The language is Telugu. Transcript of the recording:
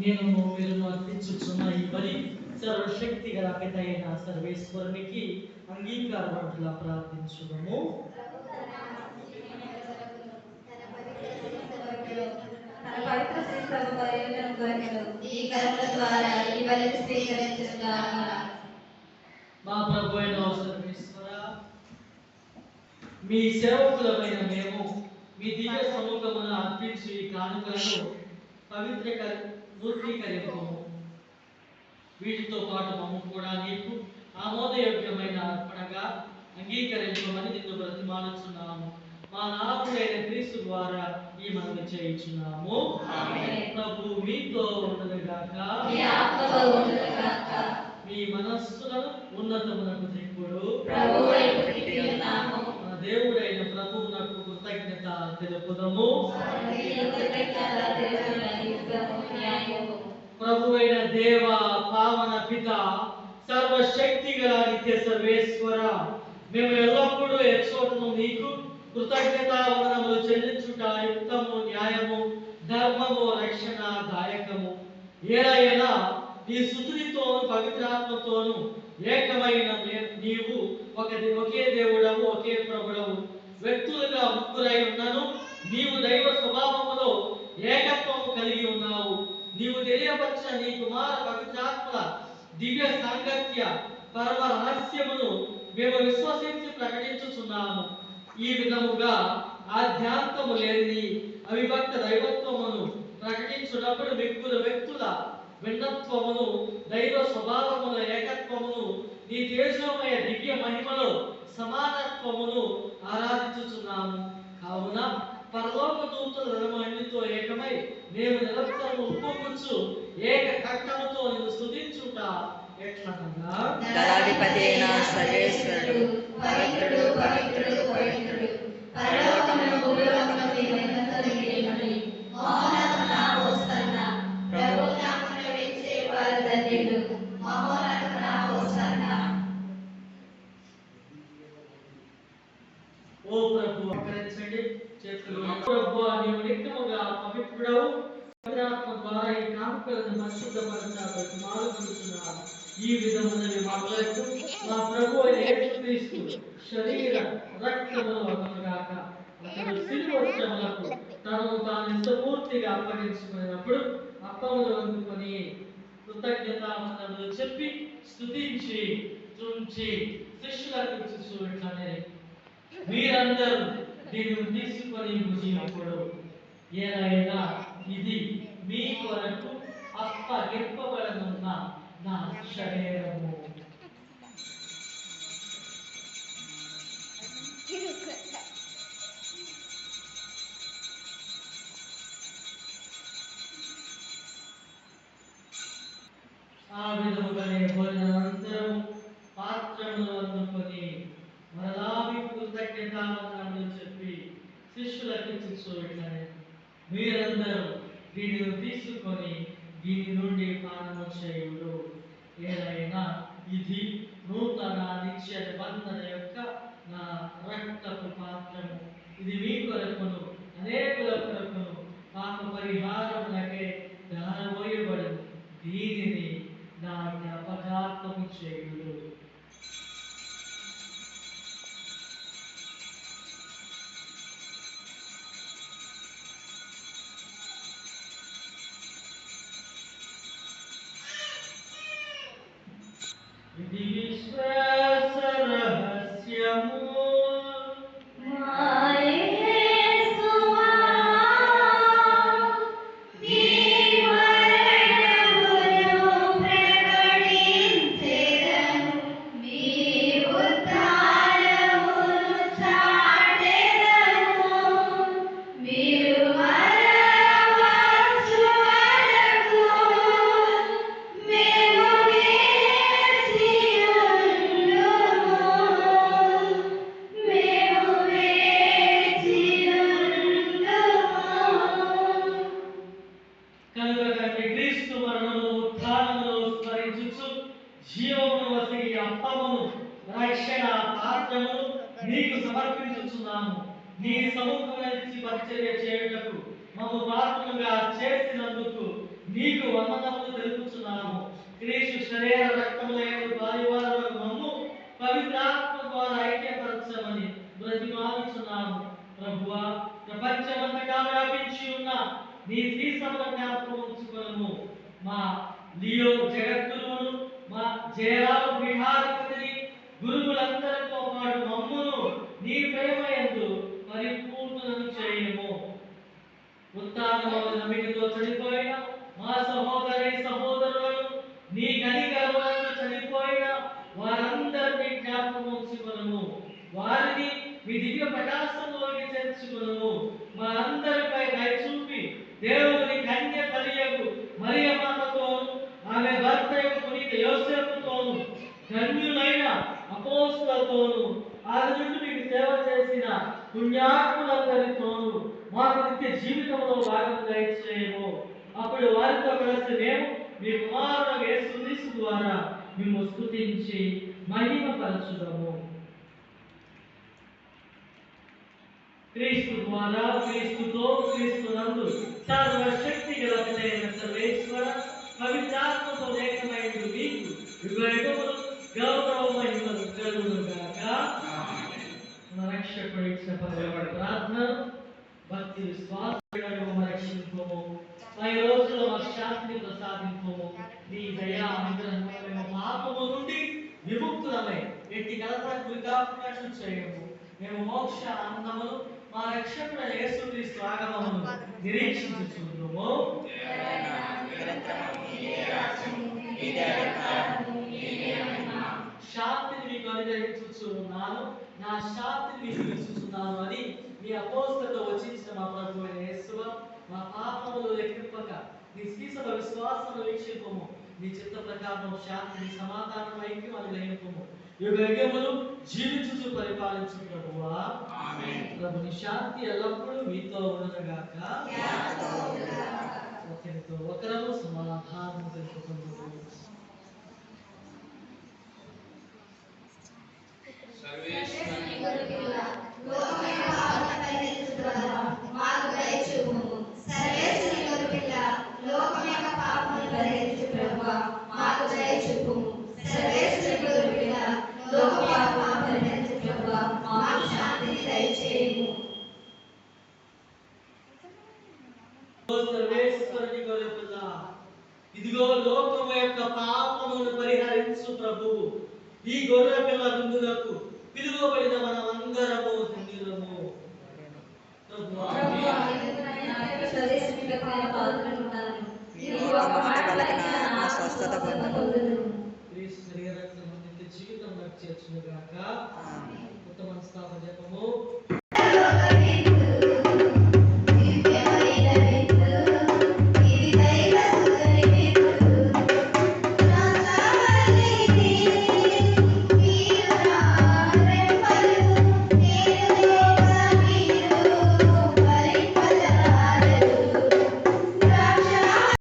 నేను మీరు అర్పించుచున్న ఈ పని సర్వశక్తి గల పితైన సర్వేశ్వరునికి అంగీకారవంతులా ప్రార్థించుదము. ఈ కర్మల ద్వారా ఈ బలి మా ప్రభు అయిన సర్వేశ్వర మీ సేవకులమైన మేము మీ దివ్య సముఖమున అర్పించి కానుకలను పవిత్ర పూర్తీకరింపము వీటితో పాటు మమ్ము కూడా నీకు ఆమోదయోగ్యమైన అర్పణగా అంగీకరించమని నిన్ను బ్రతిమాలుచున్నాము మా నాథుడైన క్రీస్తు ద్వారా ఈ మనవి చేయించున్నాము. ప్రభు మీతో ఉండదుగాక మీ మనస్సులను ఉన్నతమునకు దిక్కుడు మన దేవుడైన ప్రభువునకు కృతజ్ఞత తెలుపుదము. ప్రభువైన దేవ పావన పిత సర్వశక్తి గల నిత్య సర్వేశ్వర మేము ఎల్లప్పుడూ ఎక్సోటము నీకు కృతజ్ఞత వనములు చెల్లించుట యుక్తము న్యాయము ధర్మము రక్షణ దాయకము. ఏదైనా నీ శుతునితోను పవిత్రాత్మతోను ఏకమైన నే- నీవు ఒక ఒకే దేవుడవు ఒకే ప్రభుడవు. వ్యక్తులుగా ముగ్గురై ఉన్నాను. నీవు దైవ స్వభావములో ఏకత్వము కలిగి ఉన్నావు. నీవు తెలియపరిచిన నీ కుమార పవిత్రాత్మల దివ్య సాంగత్య పరమ రహస్యమును మేము విశ్వసించి ప్రకటించుచున్నాము. ఈ విధముగా ఆధ్యాంతము లేని అవిభక్త దైవత్వమును ప్రకటించున్నప్పుడు మిక్కుల వ్యక్తుల భిన్నత్వమును దైవ స్వభావముల ఏకత్వమును నీ తేజోమయ దివ్య మహిమలో సమానత్వమును ఆరాధించుచున్నాము. కావున పరలోక దూతలు రణమహిమతో ఏకమై మేము నిరంతరము ఉప్పొంగుచు ఏక కట్టముతో నిన్ను స్థుతించుట ఎట్లనగా? దళాధిపతి సర్వేశ్వరుడు. ఓ ప్రభు అకరించండి చేతులు ప్రభు నీవు నిత్యముగా పవిత్రుడవు పవిత్రాత్మ ద్వారా ఈ కాముకలను పరిశుద్ధపరచాలి మారుతున్నాను ఈ విధమునవి మాట్లాడుతూ మా ప్రభు అయిన యేసుక్రీస్తు శరీర రక్తములు అతనుగాక అతడు సిలువ శ్రమలకు తాను అప్పగించుకున్నప్పుడు అప్పములు అందుకొని కృతజ్ఞతావందనములు చెప్పి స్తుతించి తుంచి శిష్యులకు చూడటానే మీరందరూ దీనిని తీసుకొని భుజింపుడు ఏదైనా ఇది మీ కొరకు అప్పగింపబడనున్న నా శరీరము ఆ విధముగానే భోజనానంతరం పాత్రములు అందుకొని మరలా మీకు చెప్పి శిష్యులకు చూడటానే మీరందరూ దీనిని తీసుకొని దీని నుండి పానము చేయుడు ఏదైనా ఇది నూతన నిత్య నిబంధన యొక్క నా రక్తపు పాత్రము. ఇది మీ కొరకును అనేకుల కొరకును रहस्यम् జీవమును వసిగి అప్పమును రక్షణ పాత్రమును నీకు సమర్పించుచున్నాము. నీ సముఖం పరిచర్య చేయుటకు మమ్ము పాత్రలుగా చేసినందుకు నీకు వందనములు తెలుపుచున్నాము. క్రీస్తు శరీర రక్తములైన వారి మమ్ము పవిత్రాత్మ ద్వారా ఐక్యపరచమని బ్రతిమాలుచున్నాము ప్రభువా ప్రపంచమంతటా వ్యాపించి ఉన్న నీ శ్రీ సభల జ్ఞాపకం ఉంచుకొనము. మా లియో జగద్గురువును మా జయరాము గురువులందరితో పాటు మమ్మును నీ ప్రేమ ఎందు పరిపూర్ణను చేయము. ఉత్తానముల నమ్మికతో చనిపోయిన మా సహోదరి సహోదరులను నీ కనికరములను చనిపోయిన వారందరినీ జ్ఞాపకం ఉంచుకొనము వారిని మీ దివ్య ప్రకాశంలోకి చేర్చుకొనము మా అందరిపై దయ చూపి దేవుని కన్య కలియకు మరియమాతతోను ఆమె భర్త యొక్క పునీత అపోస్తులతోను ధన్యులైన అపోస్తులతోను ఆది నుండి మీకు సేవ చేసిన పుణ్యాత్ములందరితోను మాకు నిత్య జీవితంలో భాగం దయచేయము అప్పుడు వారితో కలిసి మేము మీ కుమారుడు యేసుక్రీస్తు ద్వారా మేము స్థుతించి మహిమపరచుదము. క్రీస్తు ద్వారా క్రీస్తుతో క్రీస్తు నందు సర్వశక్తి గల సర్వేశ్వర పవిత్రాత్మతో లేఖమైన మీకు యుగయుగములు గౌరవ మహిమలు కలుగును గాక మన రక్షకుడు పదవి ప్రార్థన భక్తి విశ్వాసం రక్షింపము పై రోజుల్లో మా శాంతిని ప్రసాదింపము నీ దయా అనుగ్రహము పాపము నుండి విముక్తులమై ఎట్టి చేయము మేము మోక్ష ఆనందమును మా రక్షకుడు యేసుక్రీస్తు ఆగమమును నిరీక్షించుచున్నాము శాంతిని మీకు అనుగ్రహించుచున్నాను. నా శాంతిని మీకు ఇచ్చుచున్నాను అని మీ అపోస్తలతో వచ్చించిన మా ప్రభు అయిన యేసువ మా పాపములు లెక్కింపక నీ శ్రీసభ విశ్వాసము వీక్షింపము. నీ చిత్త ప్రకారం శాంతిని సమాధానం ఐక్యం అనుగ్రహింపము యుగ యుగములు జీవించుచు పరిపాలించు ప్రభువా. ప్రభుని శాంతి ఎల్లప్పుడూ మీతో ఉండగాక ఒకరితో ఒకరము సమాధానం తెలుపుకుంటున్నాము సర్వేశ్వరుని గొర్రెపిల్ల, లోకమైన పాపములను పరిహరించు ప్రభువా, మాకు దయ చూపుము. సర్వేశ్వరుని గొర్రెపిల్ల, లోకమైన పాపములను పరిహరించు ప్రభువా, మాకు దయ చూపుము. సర్వేశ్వరుని గొర్రెపిల్ల, లోకమైన పాపములను పరిహరించు ప్రభువా, మాకు శాంతిని దయచేయము. సర్వేశ్వరుని గొర్రెపిల్ల ఇదిగో లోకము యొక్క పాపమును పరిహరించు ప్రభువు. ఈ గొర్రె పిల్ల ముందులకు పిలువబడిన మనమందరము ధన్యులము జీవితం నాకు చేర్చునుగాక ఉత్తమ స్థాప జపము.